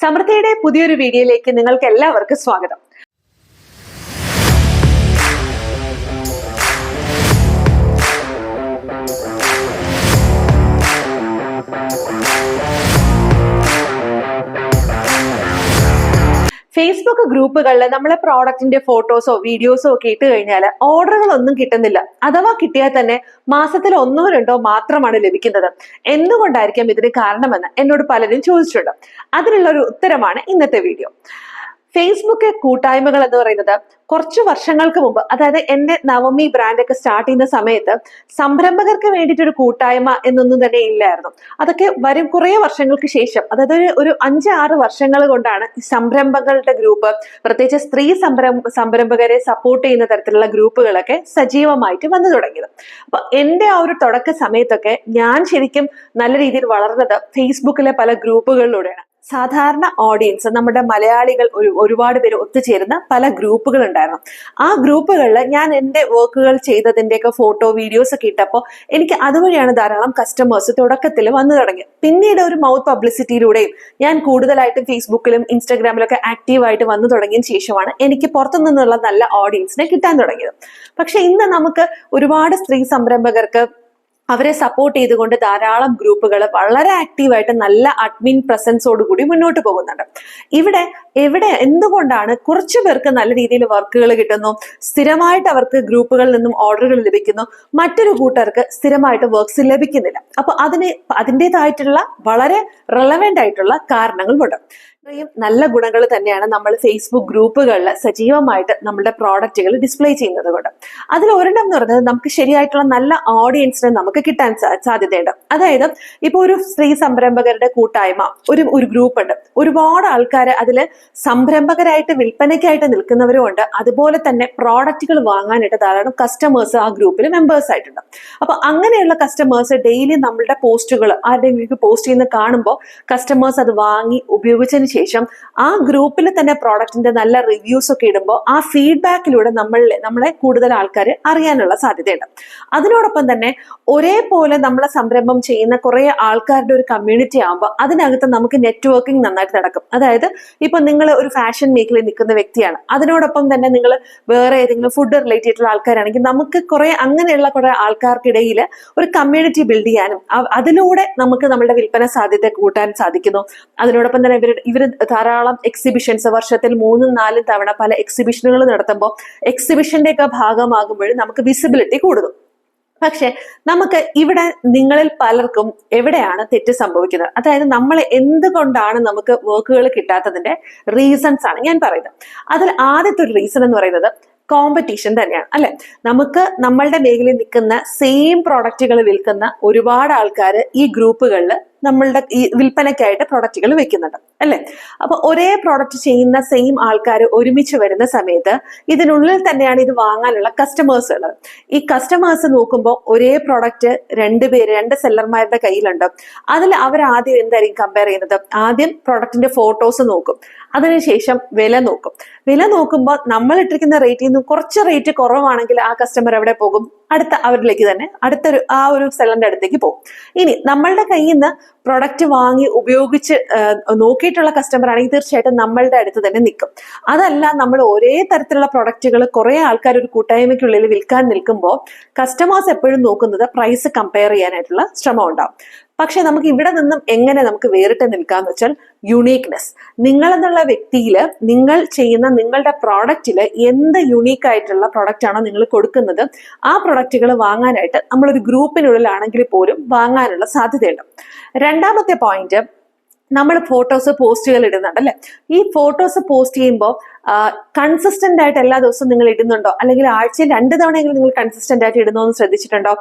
സമൃദ്ധിയുടെ പുതിയൊരു വീഡിയോയിലേക്ക് നിങ്ങൾക്ക് എല്ലാവർക്കും സ്വാഗതം. ഫേസ്ബുക്ക് ഗ്രൂപ്പുകളിൽ നമ്മളെ പ്രോഡക്റ്റിന്റെ ഫോട്ടോസോ വീഡിയോസോ ഒക്കെ ഇട്ട് കഴിഞ്ഞാൽ ഓർഡറുകളൊന്നും കിട്ടുന്നില്ല. അഥവാ കിട്ടിയാൽ തന്നെ മാസത്തിൽ ഒന്നോ രണ്ടോ മാത്രമാണ് ലഭിക്കുന്നത്. എന്തുകൊണ്ടായിരിക്കാം ഇതിന് കാരണമെന്ന് എന്നോട് പലരും ചോദിച്ചിട്ടുണ്ട്. അതിനുള്ള ഒരു ഉത്തരമാണ് ഇന്നത്തെ വീഡിയോ ഫേസ്ബുക്ക് കൂട്ടായ്മകൾ എന്ന് പറയുന്നത് കുറച്ച് വർഷങ്ങൾക്ക് മുമ്പ് അതായത് എന്റെ നവമി ബ്രാൻഡ് ഒക്കെ സ്റ്റാർട്ട് ചെയ്യുന്ന സമയത്ത് സംരംഭകർക്ക് വേണ്ടിയിട്ടൊരു കൂട്ടായ്മ എന്നൊന്നും തന്നെ ഇല്ലായിരുന്നു. അതൊക്കെ വരും കുറേ വർഷങ്ങൾക്ക് ശേഷം അതായത് ഒരു ഒരു അഞ്ച് ആറ് വർഷങ്ങൾ കൊണ്ടാണ് സംരംഭങ്ങളുടെ ഗ്രൂപ്പ് പ്രത്യേകിച്ച് സ്ത്രീ സംരംഭ സംരംഭകരെ സപ്പോർട്ട് ചെയ്യുന്ന തരത്തിലുള്ള ഗ്രൂപ്പുകളൊക്കെ സജീവമായിട്ട് വന്നു തുടങ്ങിയത്. അപ്പൊ എന്റെ ആ ഒരു തുടക്ക സമയത്തൊക്കെ ഞാൻ ശരിക്കും നല്ല രീതിയിൽ വളർന്നത് ഫേസ്ബുക്കിലെ പല ഗ്രൂപ്പുകളിലൂടെയാണ് സാധാരണ ഓഡിയൻസ് നമ്മുടെ മലയാളികൾ ഒരു ഒരുപാട് പേര് ഒത്തുചേരുന്ന പല ഗ്രൂപ്പുകൾ ഉണ്ടായിരുന്നു ആ ഗ്രൂപ്പുകളിൽ ഞാൻ എന്റെ വർക്കുകൾ ചെയ്തതിന്റെയൊക്കെ ഫോട്ടോ വീഡിയോസ് ഒക്കെ ഇട്ടപ്പോൾ എനിക്ക് അതുവഴിയാണ് ധാരാളം കസ്റ്റമേഴ്സ് തുടക്കത്തിൽ വന്നു തുടങ്ങി. പിന്നീട് ഒരു മൗത്ത് പബ്ലിസിറ്റിയിലൂടെയും ഞാൻ കൂടുതലായിട്ടും ഫേസ്ബുക്കിലും ഇൻസ്റ്റാഗ്രാമിലൊക്കെ ആക്റ്റീവായിട്ട് വന്നു തുടങ്ങിയ ശേഷമാണ് എനിക്ക് പുറത്തു നിന്നുള്ള നല്ല ഓഡിയൻസിനെ കിട്ടാൻ തുടങ്ങിയത്. പക്ഷേ ഇന്ന് നമുക്ക് ഒരുപാട് സ്ത്രീ സംരംഭകർക്ക് അവരെ സപ്പോർട്ട് ചെയ്തുകൊണ്ട് ധാരാളം ഗ്രൂപ്പുകൾ വളരെ ആക്റ്റീവായിട്ട് നല്ല അഡ്മിൻ പ്രസൻസോടുകൂടി മുന്നോട്ട് പോകുന്നുണ്ട്. ഇവിടെ എവിടെ എന്തുകൊണ്ടാണ് കുറച്ചു പേർക്ക് നല്ല രീതിയിൽ വർക്കുകൾ കിട്ടുന്നു സ്ഥിരമായിട്ട് അവർക്ക് ഗ്രൂപ്പുകളിൽ നിന്നും ഓർഡറുകൾ ലഭിക്കുന്നു മറ്റൊരു കൂട്ടർക്ക് സ്ഥിരമായിട്ട് വർക്ക്സ് ലഭിക്കുന്നില്ല. അപ്പൊ അതിന് അതിന്റെതായിട്ടുള്ള വളരെ റെലവെന്റ് ആയിട്ടുള്ള കാരണങ്ങളുമുണ്ട്. ഇത്രയും നല്ല ഗുണങ്ങൾ തന്നെയാണ് നമ്മൾ ഫേസ്ബുക്ക് ഗ്രൂപ്പുകളിൽ സജീവമായിട്ട് നമ്മുടെ പ്രോഡക്റ്റുകൾ ഡിസ്പ്ലേ ചെയ്യുന്നത് കൊണ്ട്. അതിൽ ഒരെണ്ണം എന്ന് പറയുന്നത് നമുക്ക് ശരിയായിട്ടുള്ള നല്ല ഓഡിയൻസിനെ നമുക്ക് കിട്ടാൻ സാധ്യതയുണ്ട്. അതായത് ഇപ്പോൾ ഒരു സ്ത്രീ സംരംഭകരുടെ കൂട്ടായ്മ ഒരു ഒരു ഗ്രൂപ്പ് ഉണ്ട്. ഒരുപാട് ആൾക്കാർ അതിൽ സംരംഭകരായിട്ട് വിൽപ്പനയ്ക്കായിട്ട് നിൽക്കുന്നവരും ഉണ്ട്. അതുപോലെ തന്നെ പ്രോഡക്റ്റുകൾ വാങ്ങാനായിട്ട് ധാരാളം കസ്റ്റമേഴ്സ് ആ ഗ്രൂപ്പിൽ മെമ്പേഴ്സ് ആയിട്ടുണ്ട്. അപ്പോൾ അങ്ങനെയുള്ള കസ്റ്റമേഴ്സ് ഡെയിലി നമ്മളുടെ പോസ്റ്റുകൾ ആരുടെയെങ്കിലും പോസ്റ്റ് ചെയ്യുന്ന കാണുമ്പോൾ കസ്റ്റമേഴ്സ് അത് വാങ്ങി ഉപയോഗിച്ചതിന് ശേഷം ആ ഗ്രൂപ്പിൽ തന്നെ പ്രോഡക്റ്റിന്റെ നല്ല റിവ്യൂസ് ഒക്കെ ഇടുമ്പോൾ ആ ഫീഡ്ബാക്കിലൂടെ നമ്മൾ നമ്മളെ കൂടുതൽ ആൾക്കാർ അറിയാനുള്ള സാധ്യതയുണ്ട്. അതിനോടൊപ്പം തന്നെ ഒരേപോലെ നമ്മളെ സംരംഭം ചെയ്യുന്ന കുറെ ആൾക്കാരുടെ ഒരു കമ്മ്യൂണിറ്റി ആകുമ്പോൾ അതിനകത്ത് നമുക്ക് നെറ്റ്വർക്കിംഗ് നന്നായിട്ട് നടക്കും. അതായത് ഇപ്പൊ നിങ്ങൾ ഒരു ഫാഷൻ മേഖലയിൽ നിൽക്കുന്ന വ്യക്തിയാണ്. അതിനോടൊപ്പം തന്നെ നിങ്ങൾ വേറെ ഏതെങ്കിലും ഫുഡ് റിലേറ്റഡ് ആയിട്ടുള്ള ആൾക്കാരാണെങ്കിൽ നമുക്ക് കുറെ അങ്ങനെയുള്ള കുറെ ആൾക്കാർക്കിടയിൽ ഒരു കമ്മ്യൂണിറ്റി ബിൽഡ് ചെയ്യാനും അതിലൂടെ നമുക്ക് നമ്മുടെ വിൽപ്പന സാധ്യത കൂട്ടാൻ സാധിക്കുന്നു. അതിനോടൊപ്പം തന്നെ ഇവർ ഇവർ ധാരാളം എക്സിബിഷൻസ് വർഷത്തിൽ മൂന്നും നാലും തവണ പല എക്സിബിഷനുകൾ നടത്തുമ്പോൾ എക്സിബിഷന്റെ ഒക്കെ ഭാഗമാകുമ്പോൾ നമുക്ക് വിസിബിലിറ്റി കൂടുന്നു. പക്ഷെ നമുക്ക് ഇവിടെ നിങ്ങളിൽ പലർക്കും എവിടെയാണ് തെറ്റ് സംഭവിക്കുന്നത്? അതായത് നമ്മൾ എന്തുകൊണ്ടാണ് നമുക്ക് വർക്കുകൾ കിട്ടാത്തതിന്റെ റീസൺസ് ആണ് ഞാൻ പറയുന്നത്. അതിൽ ആദ്യത്തെ ഒരു റീസൺ എന്ന് പറയുന്നത് കോമ്പറ്റീഷൻ തന്നെയാണ് അല്ലെ? നമുക്ക് നമ്മളുടെ മേഖലയിൽ നിൽക്കുന്ന സെയിം പ്രോഡക്റ്റുകൾ വിൽക്കുന്ന ഒരുപാട് ആൾക്കാർ ഈ ഗ്രൂപ്പുകളിൽ നമ്മളുടെ ഈ വിൽപ്പനയ്ക്കായിട്ട് പ്രൊഡക്റ്റുകൾ വെക്കുന്നുണ്ട് അല്ലെ? അപ്പൊ ഒരേ പ്രോഡക്റ്റ് ചെയ്യുന്ന സെയിം ആൾക്കാർ ഒരുമിച്ച് വരുന്ന സമയത്ത് ഇതിനുള്ളിൽ തന്നെയാണ് ഇത് വാങ്ങാനുള്ള കസ്റ്റമേഴ്സ് ഉള്ളത് ഈ കസ്റ്റമേഴ്സ് നോക്കുമ്പോൾ ഒരേ പ്രോഡക്റ്റ് രണ്ട് പേര് രണ്ട് സെല്ലർമാരുടെ കയ്യിലുണ്ട്. അതിൽ അവർ ആദ്യം എന്തായിരിക്കും കമ്പയർ ചെയ്യുന്നത്? ആദ്യം പ്രോഡക്റ്റിന്റെ ഫോട്ടോസ് നോക്കും. അതിനുശേഷം വില നോക്കും. വില നോക്കുമ്പോൾ നമ്മൾ ഇട്ടിരിക്കുന്ന റേറ്റിൽ നിന്ന് കുറച്ച് റേറ്റ് കുറവാണെങ്കിൽ ആ കസ്റ്റമർ എവിടെ പോകും? അടുത്ത അവരിലേക്ക് തന്നെ അടുത്തൊരു ആ ഒരു സെല്ലറിന്റെ അടുത്തേക്ക് പോകും. ഇനി നമ്മളുടെ കയ്യിൽ നിന്ന് പ്രൊഡക്റ്റ് വാങ്ങി ഉപയോഗിച്ച് നോക്കിയിട്ടുള്ള കസ്റ്റമർ ആണെങ്കിൽ തീർച്ചയായിട്ടും നമ്മളുടെ അടുത്ത് തന്നെ നിൽക്കും. അതല്ല നമ്മൾ ഒരേ തരത്തിലുള്ള പ്രൊഡക്റ്റുകൾ കുറെ ആൾക്കാർ ഒരു കൂട്ടായ്മയ്ക്കുള്ളിൽ വിൽക്കാൻ നിൽക്കുമ്പോൾ കസ്റ്റമേഴ്സ് എപ്പോഴും നോക്കുന്നത് പ്രൈസ് കമ്പയർ ചെയ്യാനായിട്ടുള്ള ശ്രമം ഉണ്ടാവും. പക്ഷെ നമുക്ക് ഇവിടെ നിന്നും എങ്ങനെ നമുക്ക് വേറിട്ട് നിൽക്കാന്ന് വെച്ചാൽ യുണീക്നെസ് നിങ്ങൾ എന്നുള്ള വ്യക്തിയിൽ നിങ്ങൾ ചെയ്യുന്ന നിങ്ങളുടെ പ്രോഡക്റ്റിൽ എന്ത് യുണീക്ക് ആയിട്ടുള്ള പ്രോഡക്റ്റ് ആണോ നിങ്ങൾ കൊടുക്കുന്നത് ആ പ്രൊഡക്റ്റുകൾ വാങ്ങാനായിട്ട് നമ്മളൊരു ഗ്രൂപ്പിനുള്ളിലാണെങ്കിൽ പോലും വാങ്ങാനുള്ള സാധ്യതയുണ്ട്. രണ്ടാമത്തെ പോയിന്റ് നമ്മൾ ഫോട്ടോസ് പോസ്റ്റുകൾ ഇടുന്നുണ്ട് അല്ലെ? ഈ ഫോട്ടോസ് പോസ്റ്റ് ചെയ്യുമ്പോൾ കൺസിസ്റ്റന്റ് ആയിട്ട് എല്ലാ ദിവസവും നിങ്ങൾ ഇടുന്നുണ്ടോ? അല്ലെങ്കിൽ ആഴ്ചയിൽ രണ്ട് തവണയെങ്കിലും നിങ്ങൾ കൺസിസ്റ്റന്റ് ആയിട്ട് ഇടുന്നോ എന്ന് ശ്രദ്ധിച്ചിട്ടുണ്ടോ?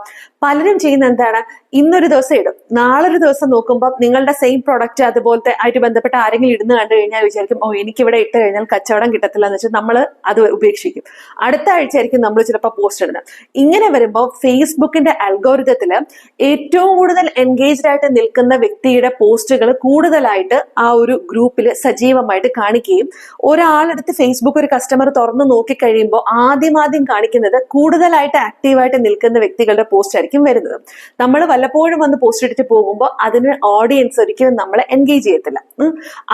പലരും ചെയ്യുന്ന എന്താണ്? ഇന്നൊരു ദിവസം ഇടും. നാളെ ഒരു ദിവസം നോക്കുമ്പോൾ നിങ്ങളുടെ സെയിം പ്രൊഡക്റ്റ് അതുപോലത്തെ ആയിട്ട് ബന്ധപ്പെട്ട ആരെങ്കിലും ഇടുന്ന കണ്ടു കഴിഞ്ഞാൽ വിചാരിക്കും ഓ എനിക്കിവിടെ ഇട്ട് കഴിഞ്ഞാൽ കച്ചവടം കിട്ടത്തില്ല എന്ന് വെച്ചാൽ നമ്മൾ അത് ഉപേക്ഷിക്കും. അടുത്ത ആഴ്ച ആയിരിക്കും നമ്മൾ ചിലപ്പോൾ പോസ്റ്റ് ഇടുന്നത്. ഇങ്ങനെ വരുമ്പോൾ ഫേസ്ബുക്കിന്റെ അൽഗോരിതത്തിൽ ഏറ്റവും കൂടുതൽ എൻഗേജ്ഡ് ആയിട്ട് നിൽക്കുന്ന വ്യക്തിയുടെ പോസ്റ്റുകൾ കൂടുതലായിട്ട് ആ ഒരു ഗ്രൂപ്പിൽ സജീവമായിട്ട് കാണിക്കുകയും ഒരാളെടുത്ത് ഫേസ്ബുക്ക് ഒരു കസ്റ്റമർ തുറന്ന് നോക്കിക്കഴിയുമ്പോൾ ആദ്യം ആദ്യം കാണിക്കുന്നത് കൂടുതലായിട്ട് ആക്റ്റീവായിട്ട് നിൽക്കുന്ന വ്യക്തികളുടെ പോസ്റ്റ് ആയിരിക്കും വരുന്നത്. നമ്മൾ വല്ലപ്പോഴും വന്ന് പോസ്റ്റ് ഇട്ടിട്ട് പോകുമ്പോൾ അതിന് ഓഡിയൻസ് ഒരിക്കലും നമ്മളെ എൻഗേജ് ചെയ്യത്തില്ല.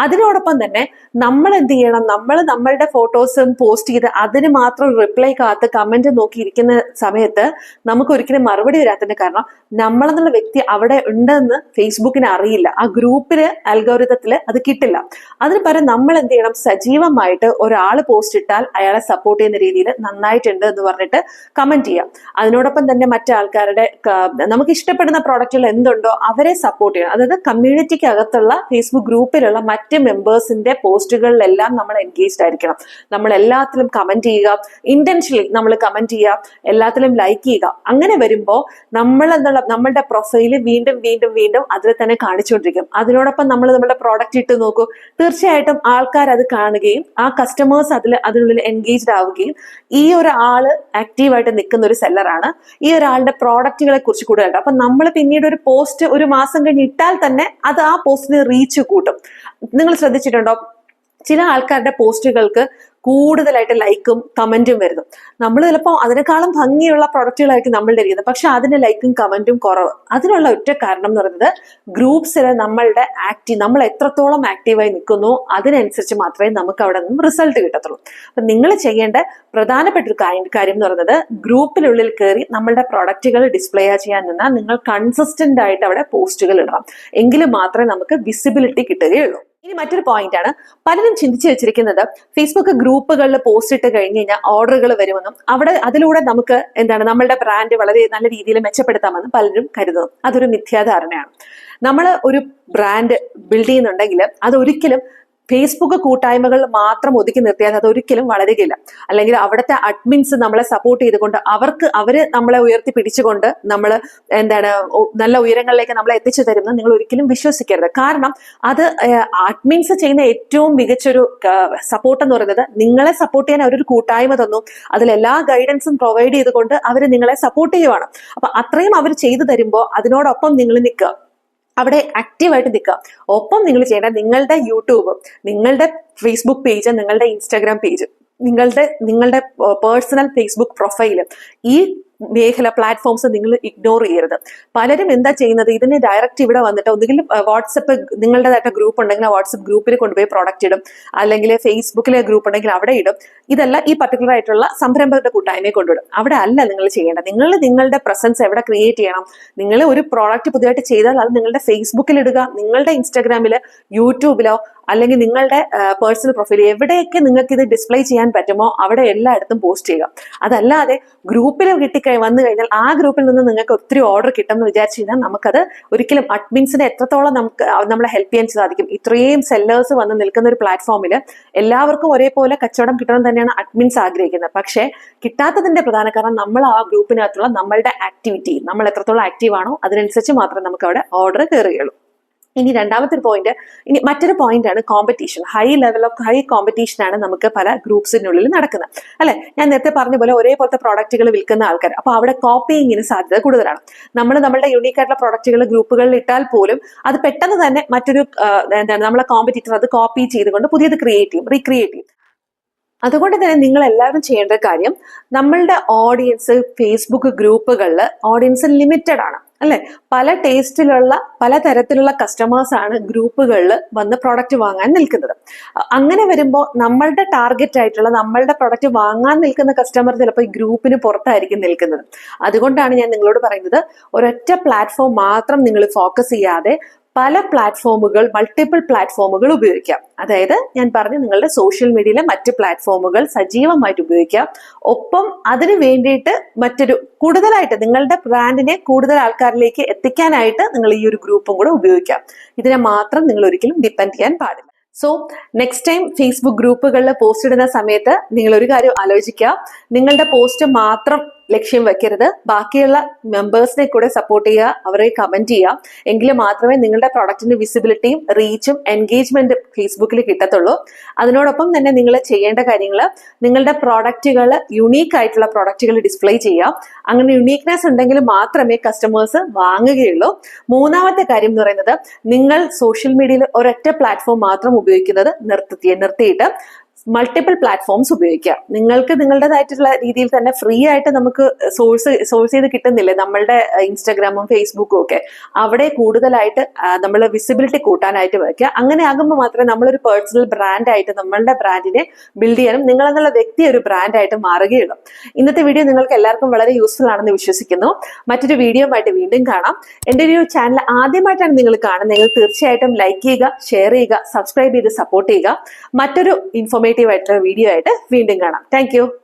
അതിനോടൊപ്പം തന്നെ നമ്മൾ എന്ത് ചെയ്യണം? നമ്മൾ നമ്മളുടെ ഫോട്ടോസും പോസ്റ്റ് ചെയ്ത് അതിന് മാത്രം റിപ്ലൈ കാത്ത് കമന്റ് നോക്കിയിരിക്കുന്ന സമയത്ത് നമുക്ക് ഒരിക്കലും മറുപടി വരാത്തതിന്റെ കാരണം നമ്മളെന്നുള്ള വ്യക്തി അവിടെ ഉണ്ടെന്ന് ഫേസ്ബുക്കിന് അറിയില്ല. ആ ഗ്രൂപ്പിൽ അൽഗോരിതത്തിൽ അത് കിട്ടില്ല. അതിന് പകരം നമ്മൾ എന്ത് ചെയ്യണം? സജീവമായിട്ട് ഒരാൾ പോസ്റ്റ് ഇട്ടാൽ അയാളെ സപ്പോർട്ട് ചെയ്യുന്ന രീതിയിൽ നന്നായിട്ടുണ്ട് എന്ന് പറഞ്ഞിട്ട് കമന്റ് ചെയ്യാം. അതിനോടൊപ്പം തന്നെ മറ്റു ആൾക്കാരുടെ നമുക്ക് ഇഷ്ടപ്പെടുന്ന പ്രോഡക്റ്റുകൾ എന്തുണ്ടോ അവരെ സപ്പോർട്ട് ചെയ്യണം. അതായത് കമ്മ്യൂണിറ്റിക്ക് അകത്തുള്ള ഫേസ്ബുക്ക് ഗ്രൂപ്പിലുള്ള മറ്റ് മെമ്പേഴ്സിന്റെ പോസ്റ്റുകളിലെല്ലാം നമ്മൾ എൻഗേജ്ഡ് ആയിരിക്കണം. നമ്മൾ എല്ലാത്തിലും കമന്റ് ചെയ്യുക. ഇന്റൻഷ്യലി നമ്മൾ കമന്റ് ചെയ്യുക. എല്ലാത്തിലും ലൈക്ക് ചെയ്യുക. അങ്ങനെ വരുമ്പോൾ നമ്മൾ എന്നുള്ള നമ്മളുടെ പ്രൊഫൈൽ വീണ്ടും വീണ്ടും വീണ്ടും അതിൽ തന്നെ കാണിച്ചുകൊണ്ടിരിക്കും. അതിനോടൊപ്പം നമ്മൾ നമ്മുടെ പ്രോഡക്റ്റ് ഇട്ട് നോക്കൂ. തീർച്ചയായിട്ടും ആൾക്കാർ അത് കാണുകയും ആ കസ്റ്റമേഴ്സ് അതിൽ അതിനുള്ളിൽ എൻഗേജ്ഡ് ആവുകയും ഈ ഒരു ആൾ ആക്റ്റീവായിട്ട് നിൽക്കുന്ന ഒരു സെല്ലറാണ് ഈ ഒരാളുടെ പ്രോഡക്റ്റുകളെ കുറിച്ച് കൂടുതൽ അപ്പൊ നമ്മൾ പിന്നീട് ഒരു പോസ്റ്റ് ഒരു മാസം കഴിഞ്ഞ് ഇട്ടാൽ തന്നെ അത് ആ പോസ്റ്റിന് റീച്ച് കൂട്ടും. നിങ്ങൾ ശ്രദ്ധിച്ചിട്ടുണ്ടോ? ചില ആൾക്കാരുടെ പോസ്റ്റുകൾക്ക് കൂടുതലായിട്ട് ലൈക്കും കമന്റും വരുന്നു. നമ്മൾ ചിലപ്പോൾ അതിനേക്കാളും ഭംഗിയുള്ള പ്രൊഡക്റ്റുകളായിരിക്കും നമ്മളുടെ രീതി പക്ഷെ അതിന് ലൈക്കും കമന്റും കുറവ്. അതിനുള്ള ഒറ്റ കാരണം എന്ന് പറയുന്നത് ഗ്രൂപ്പ്സിൽ നമ്മളുടെ ആക്റ്റീവ് നമ്മൾ എത്രത്തോളം ആക്റ്റീവായി നിൽക്കുന്നു അതിനനുസരിച്ച് മാത്രമേ നമുക്ക് അവിടെ നിന്നും റിസൾട്ട് കിട്ടത്തുള്ളൂ. അപ്പൊ നിങ്ങൾ ചെയ്യേണ്ട പ്രധാനപ്പെട്ട ഒരു കാര്യം കാര്യം എന്ന് പറയുന്നത് ഗ്രൂപ്പിനുള്ളിൽ കയറി നമ്മളുടെ പ്രൊഡക്റ്റുകൾ ഡിസ്പ്ലേ ചെയ്യാൻ നിന്നാൽ നിങ്ങൾ കൺസിസ്റ്റന്റ് ആയിട്ട് അവിടെ പോസ്റ്റുകൾ ഇടണം. എങ്കിൽ മാത്രമേ നമുക്ക് വിസിബിലിറ്റി കിട്ടുകയുള്ളൂ. ഇനി മറ്റൊരു പോയിന്റ് ആണ്. പലരും ചിന്തിച്ചു വെച്ചിരിക്കുന്നത് ഫേസ്ബുക്ക് ഗ്രൂപ്പുകളിൽ പോസ്റ്റ് ഇട്ട് കഴിഞ്ഞ് കഴിഞ്ഞാൽ ഓർഡറുകൾ വരുമെന്നും അവിടെ അതിലൂടെ നമുക്ക് എന്താണ് നമ്മളുടെ ബ്രാൻഡ് വളരെ നല്ല രീതിയിൽ മെച്ചപ്പെടുത്താമെന്ന് പലരും കരുതുന്നു. അതൊരു മിഥ്യാധാരണയാണ്. നമ്മൾ ഒരു ബ്രാൻഡ് ബിൽഡ് ചെയ്യുന്നുണ്ടെങ്കിൽ അത് ഒരിക്കലും ഫേസ്ബുക്ക് കൂട്ടായ്മകൾ മാത്രം ഒതുക്കി നിർത്തിയാൽ അത് ഒരിക്കലും വളരുകയില്ല. അല്ലെങ്കിൽ അവിടുത്തെ അഡ്മിൻസ് നമ്മളെ സപ്പോർട്ട് ചെയ്തുകൊണ്ട് അവർക്ക് അവർ നമ്മളെ ഉയർത്തി പിടിച്ചുകൊണ്ട് നമ്മൾ എന്താണ് നല്ല ഉയരങ്ങളിലേക്ക് നമ്മളെ എത്തിച്ചു തരുമെന്ന് നിങ്ങൾ ഒരിക്കലും വിശ്വസിക്കരുത്. കാരണം അത് അഡ്മിൻസ് ചെയ്യുന്ന ഏറ്റവും മികച്ചൊരു സപ്പോർട്ട് എന്ന് പറയുന്നത് നിങ്ങളെ സപ്പോർട്ട് ചെയ്യാൻ അവരൊരു കൂട്ടായ്മ തന്നു. അതിൽ എല്ലാ ഗൈഡൻസും പ്രൊവൈഡ് ചെയ്തുകൊണ്ട് അവർ നിങ്ങളെ സപ്പോർട്ട് ചെയ്യുവാണ്. അപ്പൊ അത്രയും അവർ ചെയ്തു തരുമ്പോൾ അതിനോടൊപ്പം നിങ്ങൾ നിൽക്കുക. അവിടെ ആക്റ്റീവായിട്ട് നിൽക്കുക. ഒപ്പം നിങ്ങൾ ചെയ്യേണ്ട നിങ്ങളുടെ യൂട്യൂബ് നിങ്ങളുടെ ഫേസ്ബുക്ക് പേജ് നിങ്ങളുടെ ഇൻസ്റ്റാഗ്രാം പേജ് നിങ്ങളുടെ നിങ്ങളുടെ പേഴ്സണൽ ഫേസ്ബുക്ക് പ്രൊഫൈൽ ഈ മേഖല പ്ലാറ്റ്ഫോംസ് നിങ്ങൾ ഇഗ്നോർ ചെയ്യരുത്. പലരും എന്താ ചെയ്യുന്നത്? ഇതിന് ഡയറക്റ്റ് ഇവിടെ വന്നിട്ട് ഒന്നുകിൽ വാട്സപ്പ് നിങ്ങളുടേതായിട്ട് ഗ്രൂപ്പ് ഉണ്ടെങ്കിൽ ആ വാട്സപ്പ് ഗ്രൂപ്പിൽ കൊണ്ടുപോയി പ്രോഡക്റ്റ് ഇടും. അല്ലെങ്കിൽ ഫേസ്ബുക്കിലെ ഗ്രൂപ്പ് ഉണ്ടെങ്കിൽ അവിടെ ഇടും. ഇതല്ല ഈ പർട്ടിക്കുലർ ആയിട്ടുള്ള സംരംഭകരുടെ കൂട്ടായ്മയെ കൊണ്ടുവിടും. അവിടെ അല്ല നിങ്ങൾ ചെയ്യേണ്ടത്. നിങ്ങൾ നിങ്ങളുടെ പ്രസൻസ് എവിടെ ക്രിയേറ്റ് ചെയ്യണം? നിങ്ങൾ ഒരു പ്രോഡക്റ്റ് പുതിയതായിട്ട് ചെയ്താൽ അത് നിങ്ങളുടെ ഫേസ്ബുക്കിൽ ഇടുക നിങ്ങളുടെ ഇൻസ്റ്റാഗ്രാമിൽ യൂട്യൂബിലോ അല്ലെങ്കിൽ നിങ്ങളുടെ പേഴ്സണൽ പ്രൊഫൈൽ എവിടെയൊക്കെ നിങ്ങൾക്ക് ഇത് ഡിസ്പ്ലേ ചെയ്യാൻ പറ്റുമോ അവിടെ എല്ലായിടത്തും പോസ്റ്റ് ചെയ്യുക. അതല്ലാതെ ഗ്രൂപ്പിൽ കിട്ടിക്കഴി വന്നു കഴിഞ്ഞാൽ ആ ഗ്രൂപ്പിൽ നിന്ന് നിങ്ങൾക്ക് ഒത്തിരി ഓർഡർ കിട്ടുമെന്ന് വിചാരിച്ചു കഴിഞ്ഞാൽ നമുക്കത് ഒരിക്കലും അഡ്മിൻസിനെ എത്രത്തോളം നമുക്ക് നമ്മളെ ഹെൽപ്പ് ചെയ്യാൻ സാധിക്കും. ഇത്രയും സെല്ലേഴ്സ് വന്ന് നിൽക്കുന്ന ഒരു പ്ലാറ്റ്ഫോമിൽ എല്ലാവർക്കും ഒരേപോലെ കച്ചവടം കിട്ടണം തന്നെയാണ് അഡ്മിൻസ് ആഗ്രഹിക്കുന്നത്. പക്ഷേ കിട്ടാത്തതിന്റെ പ്രധാന കാരണം നമ്മൾ ആ ഗ്രൂപ്പിനകത്തുള്ള നമ്മളുടെ ആക്ടിവിറ്റി നമ്മൾ എത്രത്തോളം ആക്റ്റീവ് ആണോ അതിനനുസരിച്ച് മാത്രമേ നമുക്ക് അവിടെ ഓർഡർ കയറുകയുള്ളൂ. ഇനി രണ്ടാമത്തെ ഒരു പോയിന്റ് ഇനി മറ്റൊരു പോയിന്റ് ആണ് competition high level of high competition ആണ് നമുക്ക് പല ഗ്രൂപ്പ്സിനുള്ളിൽ നടക്കുന്നത്. അല്ലെ? ഞാൻ നേരത്തെ പറഞ്ഞ പോലെ ഒരേപോലത്തെ പ്രോഡക്റ്റുകൾ വിൽക്കുന്ന ആൾക്കാർ. അപ്പൊ അവിടെ കോപ്പിയിങ്ങിന് സാധ്യത കൂടുതലാണ്. നമ്മൾ നമ്മുടെ യുണീക് ആയിട്ടുള്ള പ്രോഡക്റ്റുകൾ ഗ്രൂപ്പുകളിൽ ഇട്ടാൽ പോലും അത് പെട്ടെന്ന് തന്നെ മറ്റൊരു എന്താണ് നമ്മളെ കോമ്പറ്റീറ്റർ അത് കോപ്പി ചെയ്തുകൊണ്ട് പുതിയത് ക്രിയേറ്റ് ചെയ്യും റീക്രിയേറ്റ് ചെയ്യും. അതുകൊണ്ട് തന്നെ നിങ്ങൾ എല്ലാവരും ചെയ്യേണ്ട കാര്യം നമ്മളുടെ ഓഡിയൻസ് ഫേസ്ബുക്ക് ഗ്രൂപ്പുകളിൽ ഓഡിയൻസ് ലിമിറ്റഡ് ആണ്. അല്ലെ? പല ടേസ്റ്റിലുള്ള പല തരത്തിലുള്ള കസ്റ്റമേഴ്സ് ആണ് ഗ്രൂപ്പുകളിൽ വന്ന് പ്രോഡക്റ്റ് വാങ്ങാൻ നിൽക്കുന്നത്. അങ്ങനെ വരുമ്പോൾ നമ്മളുടെ ടാർഗറ്റ് ആയിട്ടുള്ള നമ്മളുടെ പ്രോഡക്റ്റ് വാങ്ങാൻ നിൽക്കുന്ന കസ്റ്റമർ ചിലപ്പോൾ ഈ ഗ്രൂപ്പിന് പുറത്തായിരിക്കും നിൽക്കുന്നത്. അതുകൊണ്ടാണ് ഞാൻ നിങ്ങളോട് പറയുന്നത് ഒരൊറ്റ പ്ലാറ്റ്ഫോം മാത്രം നിങ്ങൾ ഫോക്കസ് ചെയ്യാതെ പല പ്ലാറ്റ്ഫോമുകൾ മൾട്ടിപ്പിൾ പ്ലാറ്റ്ഫോമുകൾ ഉപയോഗിക്കാം. അതായത് ഞാൻ പറഞ്ഞു നിങ്ങളുടെ സോഷ്യൽ മീഡിയയിലെ മറ്റ് പ്ലാറ്റ്ഫോമുകൾ സജീവമായിട്ട് ഉപയോഗിക്കാം. ഒപ്പം അതിന് വേണ്ടിയിട്ട് മറ്റൊരു കൂടുതലായിട്ട് നിങ്ങളുടെ ബ്രാൻഡിനെ കൂടുതൽ ആൾക്കാരിലേക്ക് എത്തിക്കാനായിട്ട് നിങ്ങൾ ഈ ഒരു ഗ്രൂപ്പും കൂടെ ഉപയോഗിക്കാം. ഇതിനെ മാത്രം നിങ്ങൾ ഒരിക്കലും ഡിപ്പെൻഡ് ചെയ്യാൻ പാടില്ല. സോ നെക്സ്റ്റ് ടൈം ഫേസ്ബുക്ക് ഗ്രൂപ്പുകളിൽ പോസ്റ്റ് ഇടുന്ന സമയത്ത് നിങ്ങൾ ഒരു കാര്യം ആലോചിക്കുക. നിങ്ങളുടെ പോസ്റ്റ് മാത്രം ലക്ഷ്യം വെക്കരുത്. ബാക്കിയുള്ള മെമ്പേഴ്സിനെ കൂടെ സപ്പോർട്ട് ചെയ്യുക അവരെ കമന്റ് ചെയ്യുക. എങ്കിൽ മാത്രമേ നിങ്ങളുടെ പ്രൊഡക്റ്റിന്റെ വിസിബിലിറ്റിയും റീച്ചും എൻഗേജ്മെന്റ് ഫേസ്ബുക്കിൽ കിട്ടത്തുള്ളൂ. അതിനോടൊപ്പം തന്നെ നിങ്ങൾ ചെയ്യേണ്ട കാര്യങ്ങൾ നിങ്ങളുടെ പ്രോഡക്റ്റുകൾ യുണീക്ക് ആയിട്ടുള്ള പ്രോഡക്റ്റുകൾ ഡിസ്പ്ലേ ചെയ്യുക. അങ്ങനെ യുണീക്നെസ് ഉണ്ടെങ്കിൽ മാത്രമേ കസ്റ്റമേഴ്സ് വാങ്ങുകയുള്ളൂ. മൂന്നാമത്തെ കാര്യം എന്ന് പറയുന്നത് നിങ്ങൾ സോഷ്യൽ മീഡിയയിൽ ഒരൊറ്റ പ്ലാറ്റ്ഫോം മാത്രം ഉപയോഗിക്കുന്നത് നിർത്തി നിർത്തിയിട്ട് മൾട്ടിപ്പിൾ പ്ലാറ്റ്ഫോംസ് ഉപയോഗിക്കുക നിങ്ങൾക്ക് നിങ്ങളുടേതായിട്ടുള്ള രീതിയിൽ തന്നെ ഫ്രീ ആയിട്ട് നമുക്ക് സോഴ്സ് സോഴ്സ് ചെയ്ത് കിട്ടുന്നില്ലേ നമ്മളുടെ ഇൻസ്റ്റാഗ്രാമും ഫേസ്ബുക്കും ഒക്കെ. അവിടെ കൂടുതലായിട്ട് നമ്മൾ വിസിബിലിറ്റി കൂട്ടാനായിട്ട് വയ്ക്കുക. അങ്ങനെ ആകുമ്പോൾ മാത്രമേ നമ്മളൊരു പേഴ്സണൽ ബ്രാൻഡായിട്ട് നമ്മളുടെ ബ്രാൻഡിനെ ബിൽഡ് ചെയ്യാനും നിങ്ങളെന്നുള്ള വ്യക്തി ഒരു ബ്രാൻഡായിട്ട് മാറുകയുള്ളൂ. ഇന്നത്തെ വീഡിയോ നിങ്ങൾക്ക് എല്ലാവർക്കും വളരെ യൂസ്ഫുൾ ആണെന്ന് വിശ്വസിക്കുന്നു. മറ്റൊരു വീഡിയോ ആയിട്ട് വീണ്ടും കാണാം. എന്റെ ഒരു ചാനൽ ആദ്യമായിട്ടാണ് നിങ്ങൾ കാണുന്നത്. നിങ്ങൾ തീർച്ചയായിട്ടും ലൈക്ക് ചെയ്യുക ഷെയർ ചെയ്യുക സബ്സ്ക്രൈബ് ചെയ്ത് സപ്പോർട്ട് ചെയ്യുക. മറ്റൊരു ഇൻഫോർമേറ്റീവ് ആയിട്ടുള്ള വീഡിയോ ആയിട്ട് വീണ്ടും കാണാം. താങ്ക്